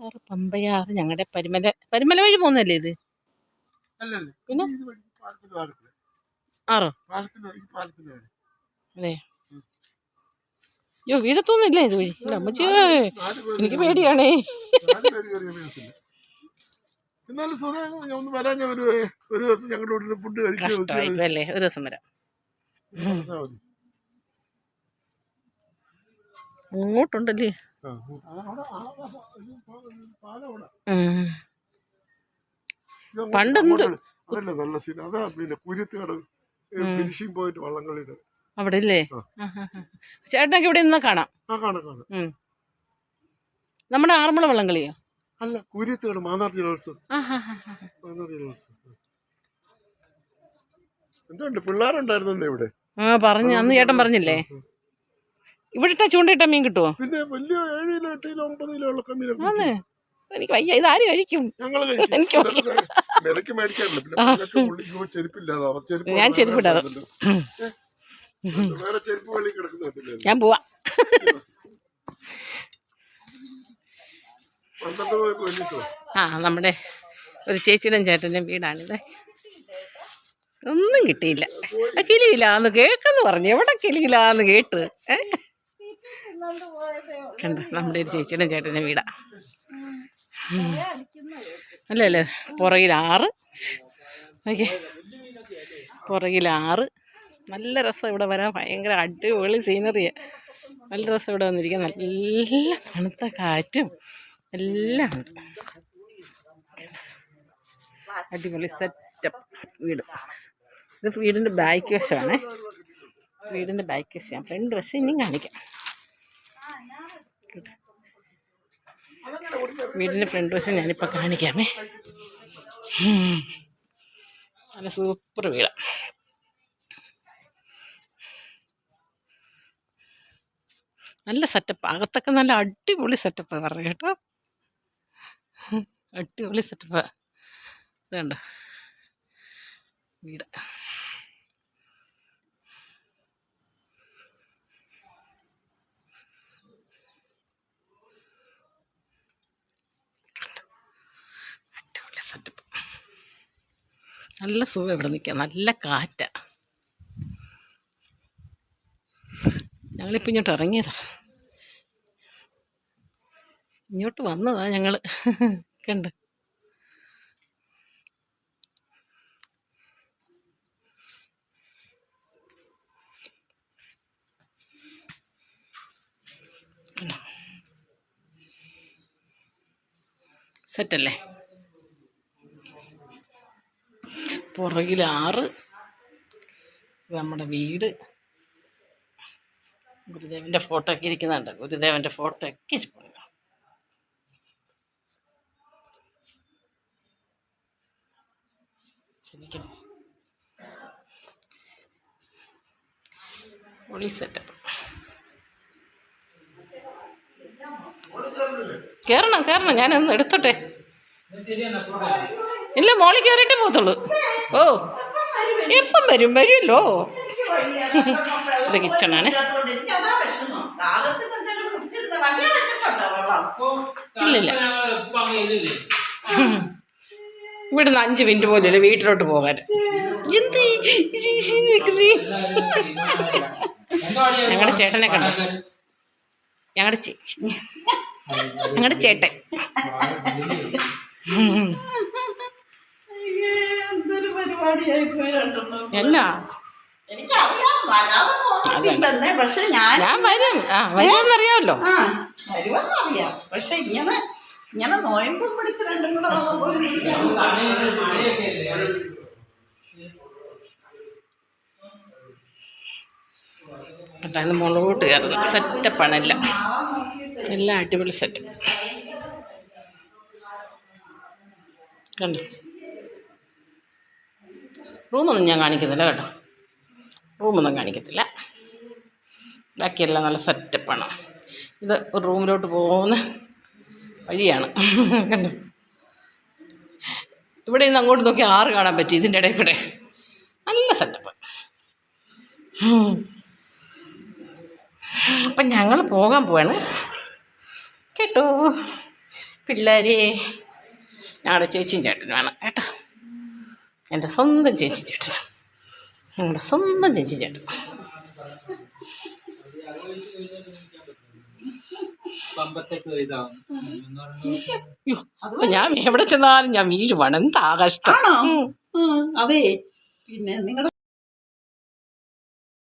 ആറ് പമ്പയാറ് ഞങ്ങളുടെ പരിമല പരിമല വഴി പോകുന്നല്ലേ ഇത്? പിന്നെ? ആറോ. അതെ അയ്യോ വീഴത്തൊന്നുമില്ല ഇത് വഴി? ഇല്ല അമ്മച്ചി എനിക്ക് പേടിയാണേ. നാല് പേര് എന്നാലും ഒന്ന് വരാൻ ഞാൻ ഒരു ഒരു ദിവസം ഞങ്ങളുടെ വീട്ടിൽ ഫുഡ് കഴിക്കാൻ കഷ്ടമായിപ്പോ ഒരു ദിവസം വരാം. അങ്ങോട്ടുണ്ടല്ലേ. പണ്ടെന്ത്? നല്ല സീൻ അതാ പിന്നെ കുര്യത്തുകട ഫിനിഷിംഗ് പോയിന്റ് വള്ളംകളിയുടെ. അവിടെ ഇല്ലേ ആ. ചേട്ടനൊക്കെ ഇവിടെ നിന്നാ കാണാം. നമ്മുടെ ആറന്മുള വള്ളംകളിയോ? അല്ല കുര്യത്തുകട മാന്നാർ ജലോത്സവം ആഹാ മാന്നാർ ജലോത്സവം എന്തുണ്ട്? പിള്ളേരുണ്ടായിരുന്നു ഇവിടെ? ആ പറഞ്ഞു അന്ന് ചേട്ടൻ പറഞ്ഞില്ലേ? ഇവിടെ ചൂണ്ടിട്ട മീൻ കിട്ടുമോ പിന്നെ വലിയ ഏഴ് കിലോ എട്ട് കിലോ ഒമ്പത് കിലോ ഉള്ള എനിക്ക് വയ്യ. കഴിക്കും? ഞങ്ങൾ എനിക്ക് കഴിക്കും ചെരുപ്പ് ഞാൻ ചെരുപ്പിടാതെ. ഞാൻ പോവാ. ആ നമ്മുടെ ഒരു ചേച്ചിയുടെയും ചേട്ടന്റെയും വീടാണിത്. ഒന്നും കിട്ടിയില്ല. കിളിയില്ലാന്ന് കേക്കെന്ന് പറഞ്ഞു. എവിടെ കിളിയില്ലാന്ന് കേട്ട്? ഏ? കണ്ട നമ്മുടെ ഒരു ചേച്ചിയുടെ ചേട്ടന്റെ വീടാ. അല്ല അല്ലേ? പുറകിൽ ആറ്. ഓക്കെ. പുറകിൽ ആറ്. നല്ല രസം ഇവിടെ വരാൻ. ഭയങ്കര അടിപൊളി സീനറിയാണ് നല്ല രസം ഇവിടെ വന്നിരിക്കാൻ. നല്ല തണുത്ത കാറ്റും എല്ലാം ഉണ്ട്. അടിപൊളി സെറ്റപ്പ് വീട്. ഇത് വീടിന്റെ ബാക്ക് വശമാണേ. വീടിന്റെ ബാക്ക് വശം. ഫ്രണ്ട് വശം ഇനിയും കാണിക്കാം. വീടിന്റെ ഫ്രണ്ട് വശം ഞാനിപ്പോൾ കാണിക്കാമേ. നല്ല സൂപ്പർ വീടാണ് നല്ല സെറ്റപ്പ് അകത്തൊക്കെ നല്ല അടിപൊളി സെറ്റപ്പാണ് പറഞ്ഞു കേട്ടോ. അടിപൊളി സെറ്റപ്പ് ഇതുണ്ട്? വീട്. സെറ്റപ്പ് നല്ല സുഖം ഇവിടെ നിൽക്കുക. നല്ല കാറ്റാ. ഞങ്ങളിപ്പോൾ ഇങ്ങോട്ട് ഇറങ്ങിയതാ. ഇങ്ങോട്ട് വന്നതാ ഞങ്ങൾ കണ്ട്? സെറ്റല്ലേ? പുറകിൽ ആറ്. നമ്മുടെ വീട്. ഗുരുദേവന്റെ ഫോട്ടോ ഒക്കെ ഇരിക്കുന്നുണ്ട്. ഗുരുദേവന്റെ ഫോട്ടോ ഒക്കെ ഇരിപ്പുണ്ട്. ശരിക്കും സെറ്റപ്പ് കയറണം കയറണം ഞാനൊന്ന് എടുത്തോട്ടെ? ഇല്ല മോളി കയറിയിട്ടേ പോകത്തുള്ളൂ. ഓ എപ്പം വരും? വരുമല്ലോ ഇത് കിച്ചണാണ്. ഇല്ലില്ല. ഇവിടുന്ന് അഞ്ച് മിനിറ്റ് പോലും വീട്ടിലോട്ട് പോകാൻ. എന്ത്? ഞങ്ങളുടെ ചേട്ടനെ കണ്ടു? ഞങ്ങളുടെ ചേച്ചി. ഞങ്ങളുടെ ചേട്ടൻ. പക്ഷെ ഞാൻ ഞാൻ വരും. ആ വരുമെന്നറിയാമല്ലോ ആ വരുമെന്നറിയാം പക്ഷെ ഇങ്ങനെ ഇങ്ങനെ നോയമ്പും പിടിച്ച് രണ്ടും കൂടെ മുളകോട്ട് കയറുന്നു സെറ്റപ്പാണ് എല്ലാം എല്ലാം അടിപൊളി സെറ്റ് കണ്ടോ? റൂമൊന്നും ഞാൻ കാണിക്കുന്നില്ല കേട്ടോ. റൂമൊന്നും കാണിക്കത്തില്ല. ബാക്കിയെല്ലാം നല്ല സെറ്റപ്പാണ്. ഇത് ഒരു റൂമിലോട്ട് പോകുന്ന വഴിയാണ്. കണ്ടു? ഇവിടെ നിന്ന് അങ്ങോട്ട് നോക്കി ആറ് കാണാൻ പറ്റി ഇതിന്റെ ഇടയിൽ കൂടെ. നല്ല സെറ്റപ്പ്. അപ്പം ഞങ്ങൾ പോകാൻ പോവാണ്. കേട്ടോ. പിള്ളേരെ. ഞങ്ങളുടെ ചേച്ചിയും ചേട്ടനുമാണ് കേട്ടോ. എന്റെ സ്വന്തം ചേച്ചി ചേട്ടൻ. ഞങ്ങളുടെ സ്വന്തം ചേച്ചി ചേട്ടൻ. ഞാൻ എവിടെ ചെന്നാലും ഞാൻ വീഴുവാണ്. എന്താ കഷ്ടം അതെ. പിന്നെ നിങ്ങളുടെ